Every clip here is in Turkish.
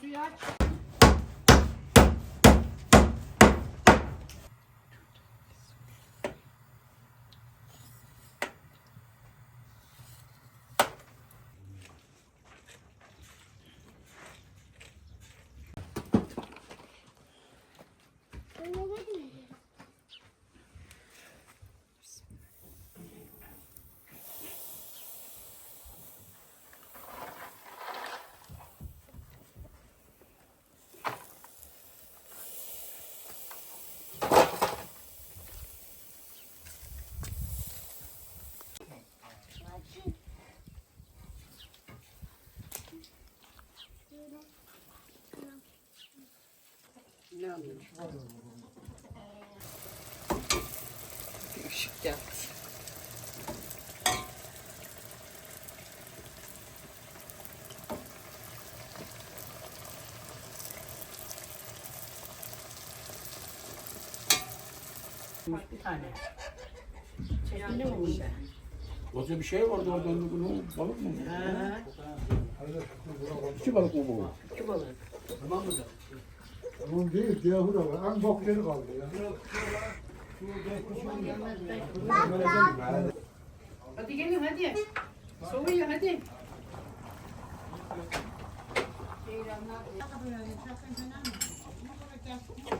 suyu aç. Işık geldi. Bir tane. Çekili olmuş. Orada bir şey vardı orada bunu balık mı? Ha, İki balık mı bu? iki balık. Bunun değil, diyahı da var. En bokları kaldı ya. Hadi gelin hadi. Soğuyor hadi. Ne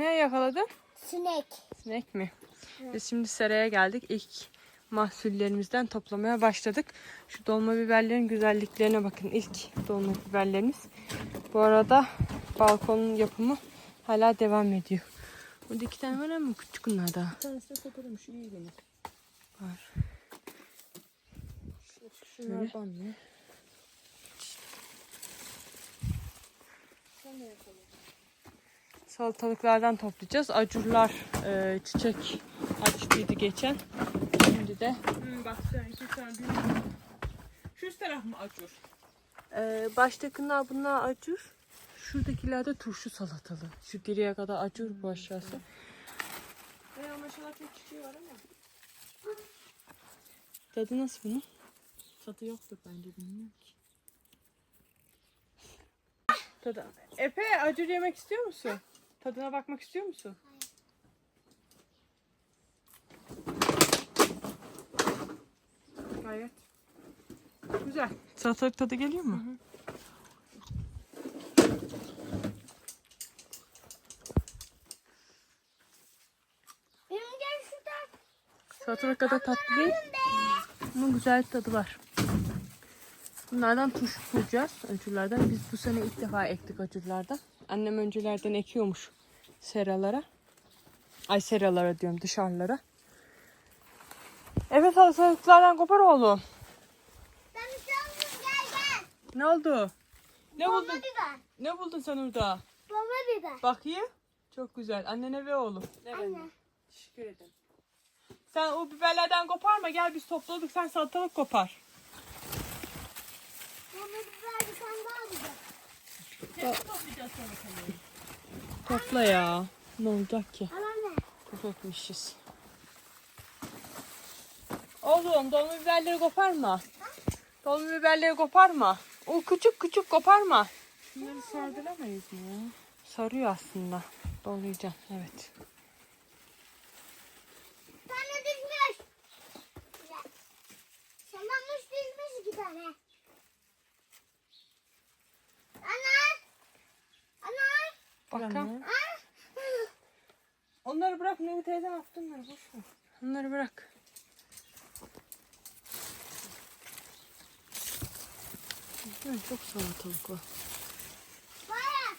yakaladın? Sinek. Sinek mi? Biz şimdi seraya geldik. İlk mahsullerimizden toplamaya başladık. Şu dolma biberlerin güzelliklerine bakın. İlk dolma biberlerimiz. Bu arada balkonun yapımı hala devam ediyor. Burada iki tane var ama küçük bunlar da. Bir tanesini satarım şu iyi gelir. Var. Şunlar banyo. Salatalıklardan toplayacağız. Acurlar e, çiçek açtıydı geçen. Şimdi de Hmm, bak sen iki tane. Şu üst taraf mı acur? Ee, baştakiler bunlar acur. Şuradakiler de turşu salatalı. Şu diriye kadar acur bu aşağısı. E maşallah çok çiçeği var ama. Tadı nasıl bunun? Tadı yoktur bence bilmiyorum ki. Tadı. Efe acur yemek istiyor musun? Tadına bakmak istiyor musun? Gayet. Güzel. Salatalık tadı geliyor mu? Benim gel şuradan. Salatalık kadar tatlı değil. Ama güzel tadı var. Bunlardan turşu kuracağız acurlardan. Biz bu sene ilk defa ektik acurlardan. Annem öncelerden ekiyormuş seralara. Ay seralara diyorum dışarılara. Evet salatalıklardan kopar oğlum. Ben bir şey gel gel. Ne oldu? Ne Baba buldun? biber. Ne buldun sen orada? Baba biber. Bakayım. Çok güzel. Annene ve oğlum. Ne Anne. Teşekkür ederim. Sen o biberlerden koparma. Gel biz topladık. Sen salatalık kopar. Baba biber bir tane daha biber. Topla ya. Ne olacak ki? Ekmişiz. Oğlum dolma biberleri koparma. Dolma biberleri koparma. O küçük küçük koparma. Bunları sardıramayız mı ya? Sarıyor aslında. Dolayacağım evet. Tane düşmüş. Şamanmış düşmüş iki tane. Ana. Bakalım. Onları bırak Nuri teyzem attı onları boş ver. Onları bırak. Hı, çok salatalık var. Baya.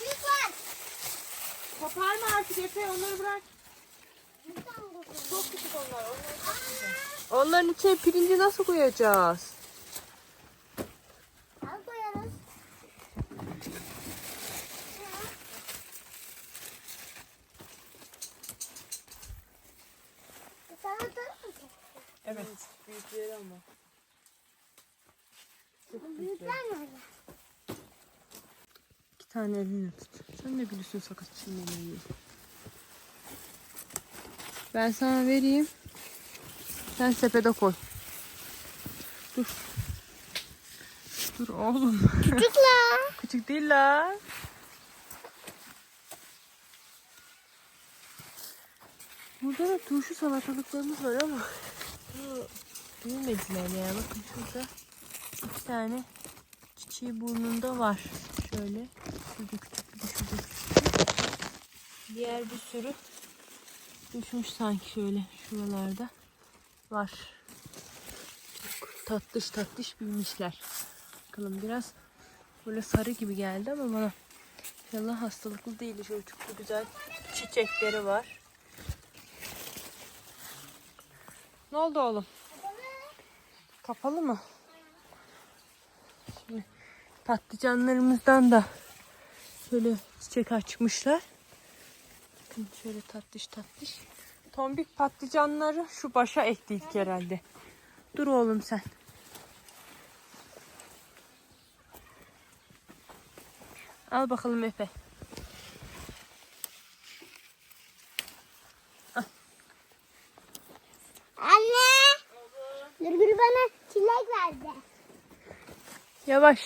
Büyük var. Koparma artık Efe onları bırak. Çok küçük onlar. Onları Onların içine pirinci nasıl koyacağız? Al koyarız. Sana atar mısın? Evet. Büyükleri ama. Büyükler mi öyle? İki tane elinle tut. Sen de biliyorsun sakat çiğnemeyi. Ben sana vereyim. Sen sepete koy. Dur. Dur oğlum. Küçük la. Küçük değil la. Burada da turşu salatalıklarımız var ama bu büyümediler ya. Bakın şurada iki tane çiçeği burnunda var. Şöyle. Şurada küçük bir şurada küçük. Diğer bir sürü düşmüş sanki şöyle şuralarda var. Çok tatlış tatlış büyümüşler. Bakalım biraz böyle sarı gibi geldi ama bana inşallah hastalıklı değil. Şöyle çok güzel çiçekleri var. Ne oldu oğlum? Kapalı mı? Şimdi patlıcanlarımızdan da şöyle çiçek açmışlar. Bakın şöyle tatlış tatlış. Tombik patlıcanları şu başa ektik herhalde. Dur oğlum sen. Al bakalım Efe. Anne. Nurgül bana çilek verdi. Yavaş.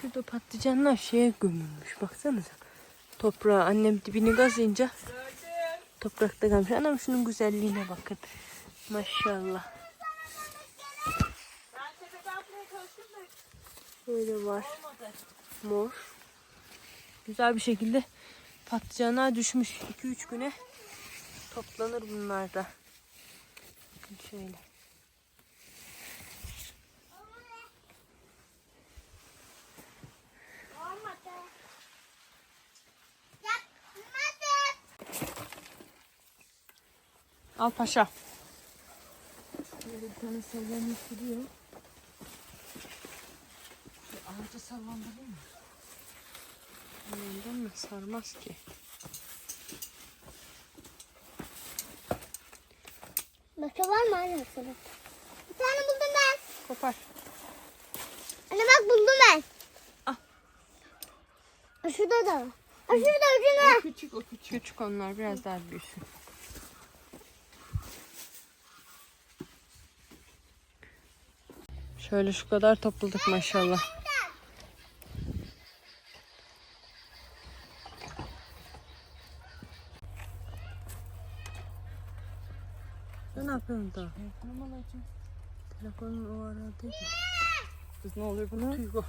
Şurada patlıcanlar şeye gömülmüş. Baksanıza. Toprağa annem dibini gazlayınca toprakta kalmış. Anam şunun güzelliğine bakın. Maşallah. Böyle var. Mor. Güzel bir şekilde patlıcanlar düşmüş. 2-3 güne toplanır bunlar da. Şöyle. Al paşa. Böyle bir tane sallanmış duruyor. Şu ağacı sallandırayım mı? Ondan mı? Sarmaz ki. Başka var mı anne sana? Bir tane buldum ben. Kopar. Anne bak buldum ben. Ah. Şurada da var. Şurada ucuna. Küçük o küçük. Küçük onlar biraz daha büyüsün. Şöyle şu kadar topladık maşallah. Sen ne yapıyorsun daha? Telefonum alacağım. Telefonun o arada değil mi? Kız ne oluyor buna? Tuygu.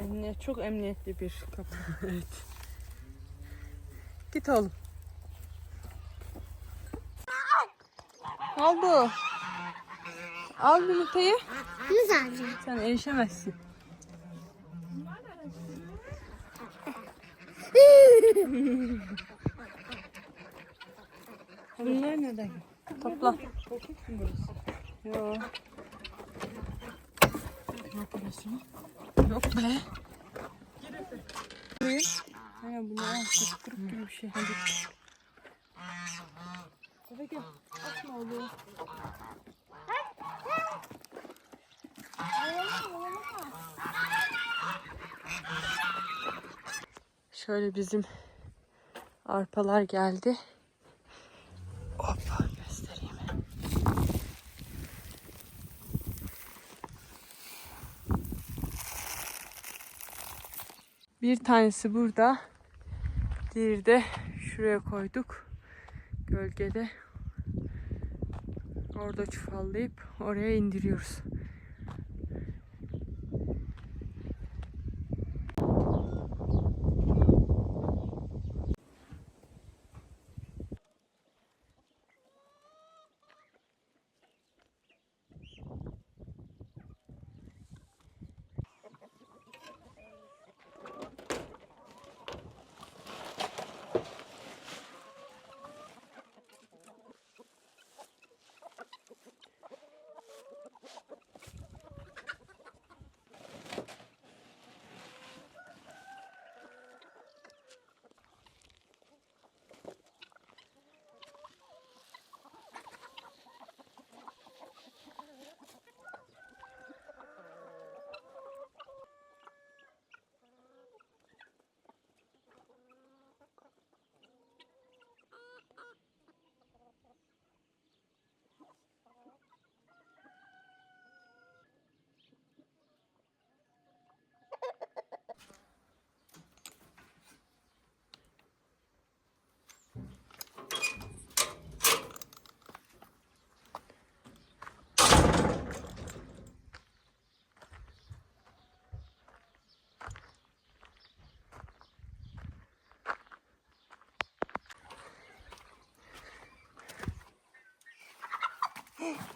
Emniyet, çok emniyetli bir kapı. Evet. Git oğlum. Ne oldu? Al yumurtayı. Bunu sadece. Sen erişemezsin. Bunlar neden? Topla. Korkunç mu burası? Yo. Ne yapıyorsun? Yok be. Buyur. Aynen bunu al. Kırık gibi bir şey. Hadi. Hadi gel. Atma oğlum. Şöyle bizim arpalar geldi. Hoppa göstereyim. Bir tanesi burada. Diğeri de şuraya koyduk. Gölgede. Orada çuvallayıp oraya indiriyoruz.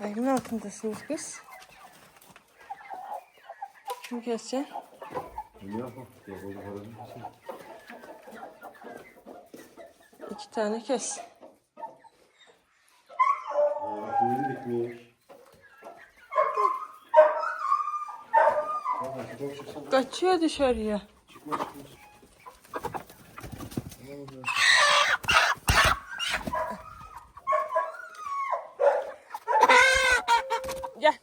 Ayrın altındasınız kız. Kim kesecek? İki tane kes. Kaçıyor dışarıya. Gel.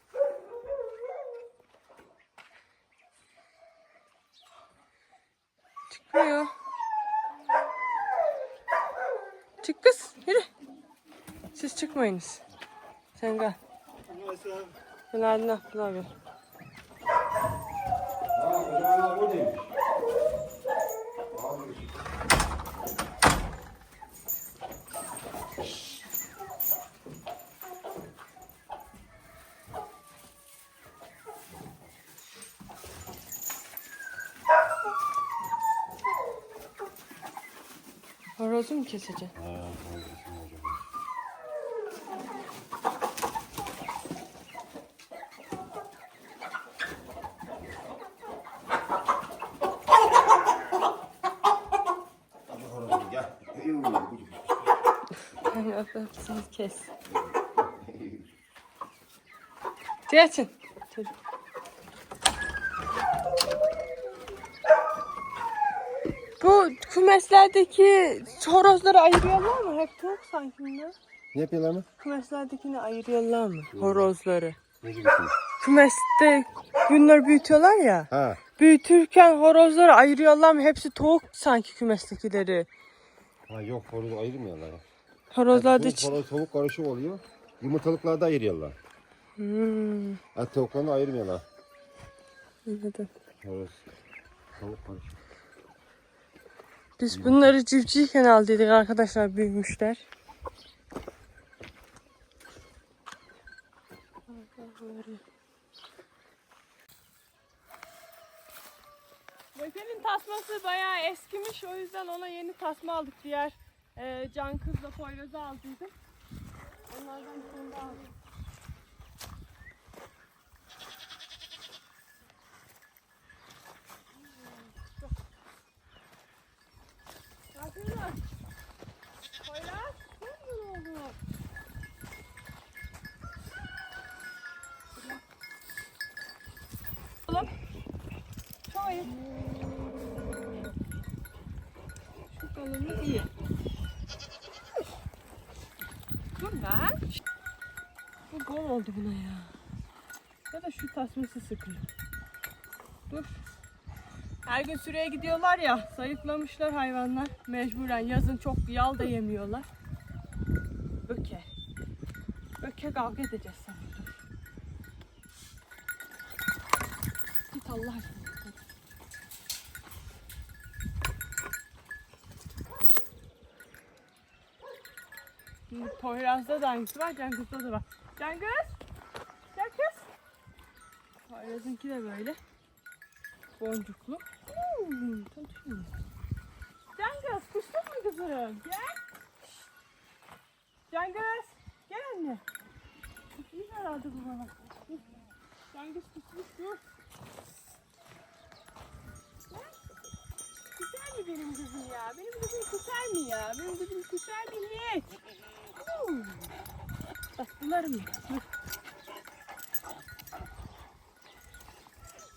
Çıkmıyor. Çık kız. Yürü. Siz çıkmayınız. Sen gel. Günaydın Abdullah abi. Horozu mu keseceksin? Yani öpsünü kes. Geçin. Bu kümeslerdeki horozları ayırıyorlar mı? Hep tavuk sanki bunlar. Ne yapıyorlar mı? Kümeslerdekini ayırıyorlar mı? Horozları. Ne diyorsun? Kümeste günler büyütüyorlar ya. Ha. Büyütürken horozları ayırıyorlar mı? Hepsi tavuk sanki kümestekileri. Ha yok horozu ayırmıyorlar. Horozlar da... Tavuk, horoz, tavuk karışık oluyor. Yumurtalıklarda ayırıyorlar. Hmm, Ha, tavuklarını ayırmıyorlar. anladım. Horoz. Tavuk karışık. Biz bunları civcivken aldıydık arkadaşlar büyümüşler. Mete'nin tasması bayağı eskimiş o yüzden ona yeni tasma aldık diğer e, can kızla Poyraz'ı aldıydım. Onlardan bir tane daha aldım. Ne yapıyorsun? Poyraz, mi oldu? Oğlum. Ayıp. Şu balonu iyi. Dur lan. Gol oldu buna ya. Ya da şu tasması sıkıyor. Dur. Her gün süreye gidiyorlar ya, zayıflamışlar hayvanlar. Mecburen yazın çok yal da yemiyorlar. Böke. Böke kavga edeceğiz sen. Git Allah aşkına. Poyraz'da da hangisi var, Cangız'da da var. Cangız! Cangız! Poyraz'ınki de böyle. Boncuklu. Hmm, tanışmıyor. Cangız, kuştun mu kızım? Gel. Şşt. Cangız, gel anne. İyi herhalde bu bana. Cangız kusmuş dur. Gel. Güzel mi benim kızım ya? Benim kızım güzel mi ya? Benim kızım güzel mi hiç? Hmm. Ya. Dur.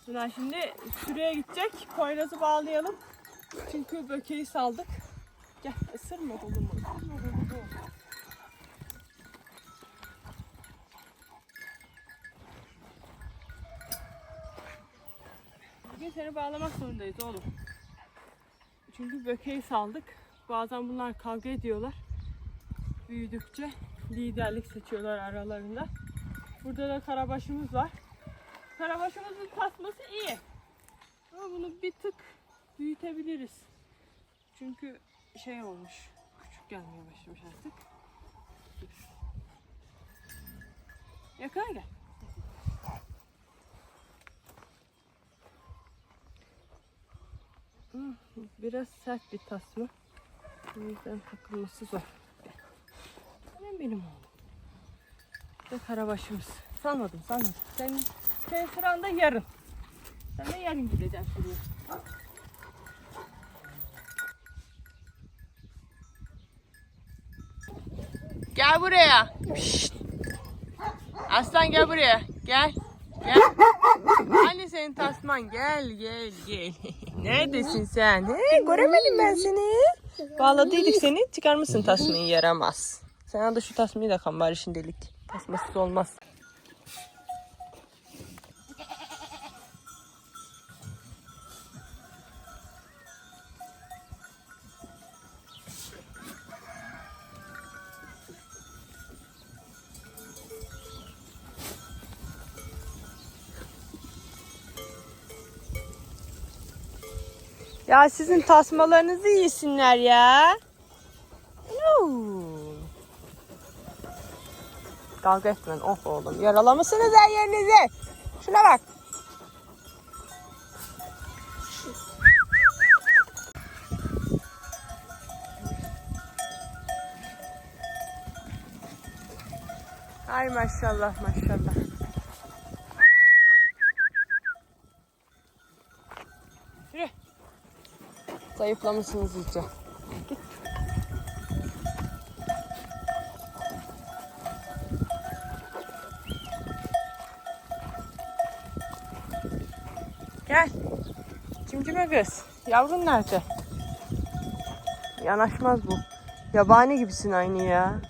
Suna şimdi şuraya gidecek. Poyraz'ı bağlayalım. Çünkü bökeyi saldık. Gel ısırma kolumu. Isırma. Bugün seni bağlamak zorundayız oğlum. Çünkü bökeyi saldık. Bazen bunlar kavga ediyorlar. Büyüdükçe liderlik seçiyorlar aralarında. Burada da karabaşımız var. Karabaşımızın tasması iyi. Ama bunu bir tık büyütebiliriz. Çünkü şey olmuş. Küçük gelmeye başlamış artık. Yakına gel. Hmm, Biraz sert bir tasma. O yüzden takılması zor. Benim benim oğlum. Ve karabaşımız. Sanmadım sanmadım. Senin, senin sıran da yarın. Sen de yarın gideceksin şuraya. Gel buraya. Şşt. Aslan gel buraya. Gel. Gel. Hani senin tasman gel gel gel. Neredesin sen? He, göremedim ben seni. Bağladıydık seni. Çıkarmışsın tasmayı yaramaz. Sana da şu tasmayı da kan bari şimdilik. Tasmasız olmaz. Ya sizin tasmalarınızı yesinler ya. Yoo. Kavga etmeyin. Oh oğlum. Yaralamışsınız her yerinizi. Şuna bak. Ay maşallah maşallah. Yürü. Zayıflamışsınız iyice. Git. Gel. Cimcime kız. Yavrun nerede? Yanaşmaz bu. Yabani gibisin aynı ya.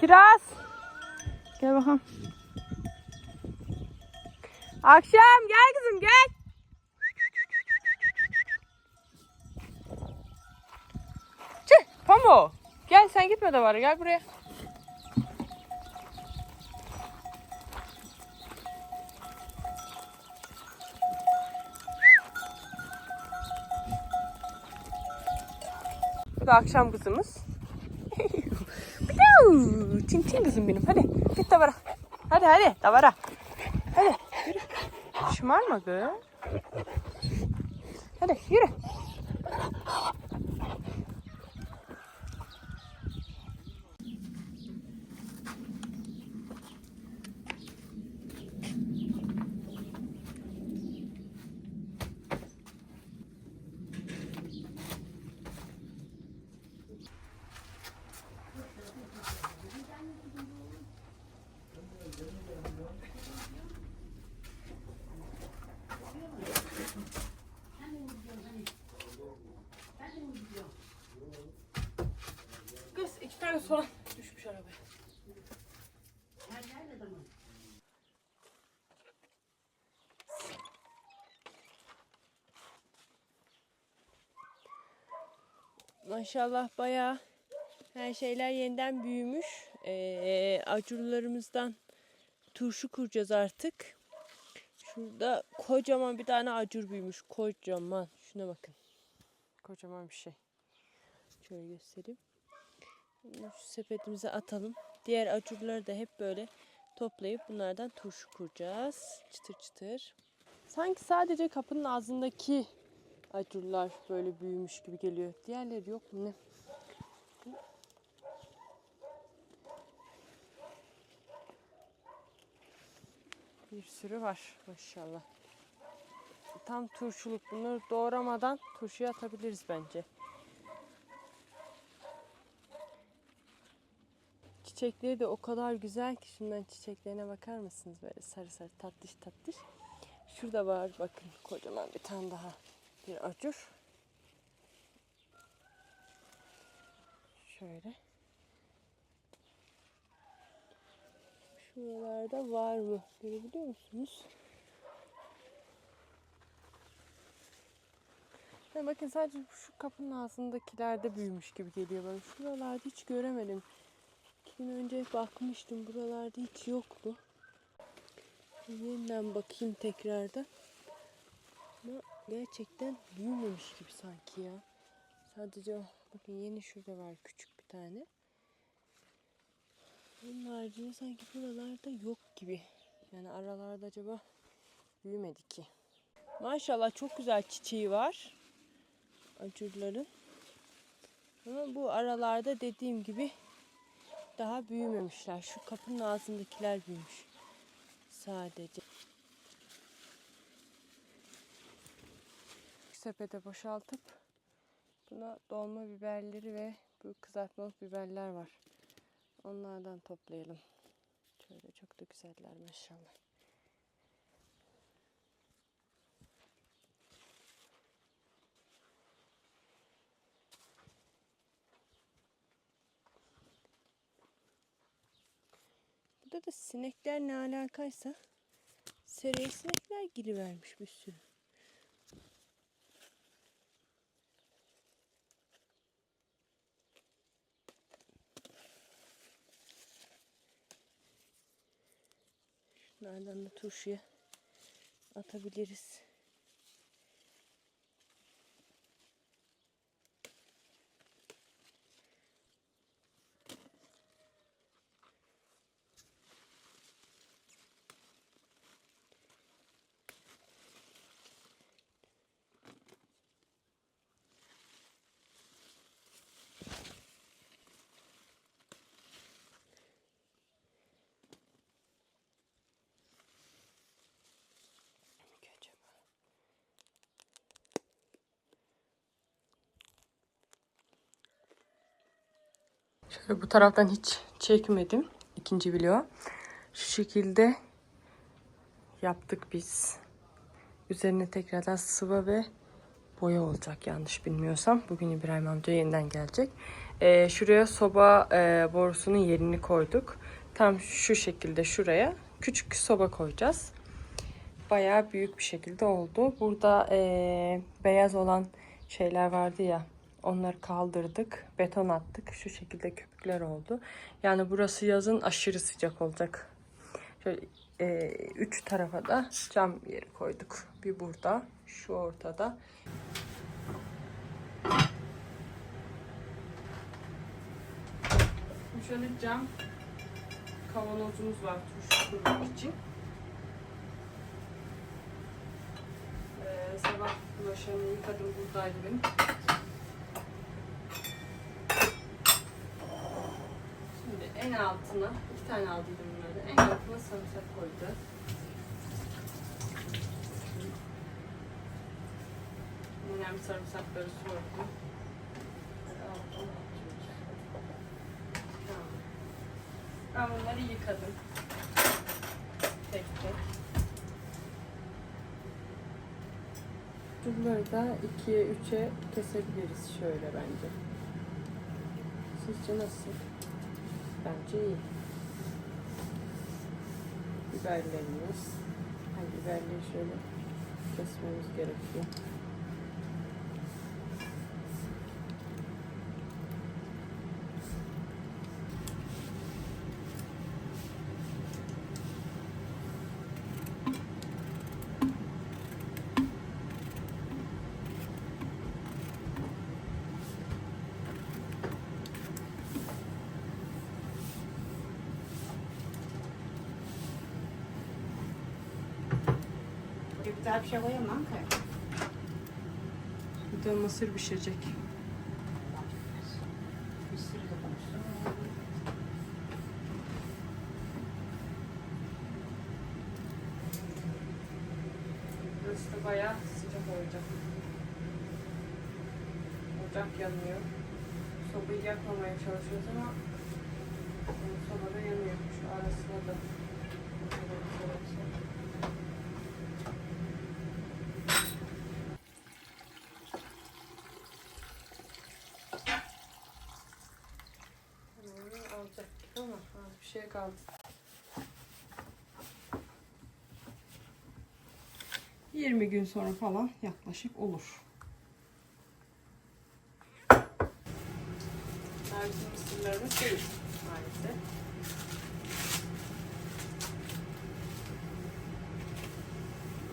Kiraz. Gel bakalım. Akşam gel kızım gel. Tüh Pamo. Gel sen gitme de var gel buraya. Da akşam kızımız. Çin çin kızım benim. Hadi git davara. Hadi hadi davara. Hadi yürü. Şımarma kız. Hadi yürü. Biraz falan düşmüş arabaya. Maşallah bayağı her şeyler yeniden büyümüş. Ee, acurlarımızdan turşu kuracağız artık. Şurada kocaman bir tane acur büyümüş. Kocaman. Şuna bakın. Kocaman bir şey. Şöyle göstereyim. Şu sepetimize atalım. Diğer acurları da hep böyle toplayıp bunlardan turşu kuracağız. Çıtır çıtır. Sanki sadece kapının ağzındaki acurlar böyle büyümüş gibi geliyor. Diğerleri yok mu ne? Bir sürü var maşallah. Tam turşuluk. Bunları doğramadan turşuya atabiliriz bence. Çiçekleri de o kadar güzel ki şundan çiçeklerine bakar mısınız böyle sarı sarı tatlış tatlış. Şurada var bakın kocaman bir tane daha bir acur. Şöyle. Şuralarda var mı? Görebiliyor musunuz? Ya bakın sadece şu kapının ağzındakilerde büyümüş gibi geliyor bana. Şuralarda hiç göremedim. Gün önce bakmıştım. Buralarda hiç yoktu. Yeniden bakayım tekrardan. Ama gerçekten büyümemiş gibi sanki ya. Sadece. Bakın yeni şurada var küçük bir tane. Onun haricinde sanki buralarda yok gibi. Yani aralarda acaba büyümedi ki. Maşallah çok güzel çiçeği var. Acurların. Ama bu aralarda dediğim gibi daha büyümemişler. Şu kapının ağzındakiler büyümüş. Sadece. Sepete boşaltıp buna dolma biberleri ve bu kızartmalık biberler var. Onlardan toplayalım. Şöyle çok da güzeller maşallah. Burada da sinekler ne alakaysa seriye sinekler girivermiş bir sürü. Şunlardan da turşuya atabiliriz. Şöyle bu taraftan hiç çekmedim. ikinci video. Şu şekilde yaptık biz. Üzerine tekrardan sıva ve boya olacak yanlış bilmiyorsam. Bugün İbrahim amca yeniden gelecek. Ee, şuraya soba e, borusunun yerini koyduk. Tam şu şekilde şuraya küçük soba koyacağız bayağı büyük bir şekilde oldu. Burada eee, beyaz olan şeyler vardı ya onları kaldırdık. Beton attık. Şu şekilde köpükler oldu. Yani burası yazın aşırı sıcak olacak. Şöyle eee, üç tarafa da cam yeri koyduk. Bir burada, şu ortada. Şöyle cam kavanozumuz var turşu kurmak için. Ee, sabah bulaşığını yıkadım buradaydı benim. Şimdi en altına iki tane aldıydım bunları. En altına sarımsak koyacağız. Önemli sarımsakları. Tamam. Ben bunları yıkadım. Tek tek. Bunları da ikiye üçe kesebiliriz şöyle bence. Sizce nasıl? Bence iyi. Biberlerimiz. Yani biberleri şöyle kesmemiz gerekiyor. Daha bir şey koyamam ki. Bir de mısır konuştum. Burası da bayağı sıcak olacak. Ocak yanıyor. Sobayı yakmamaya çalışıyoruz ama soba da yanıyor. Şu arasına da şey olsa. Hmm, alacaktık ama az bir şey kaldı. 20 gün sonra falan yaklaşık olur. Bizim mısırlarımız değil maalesef.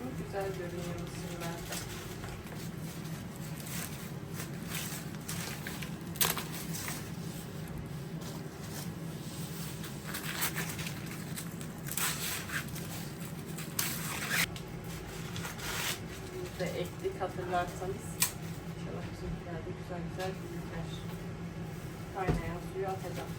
Ama güzel görünüyor mısırlar da. De ektik hatırlarsanız. İnşallah bizimkiler de güzel güzel büyürler. Kaynayan suyu atacağım.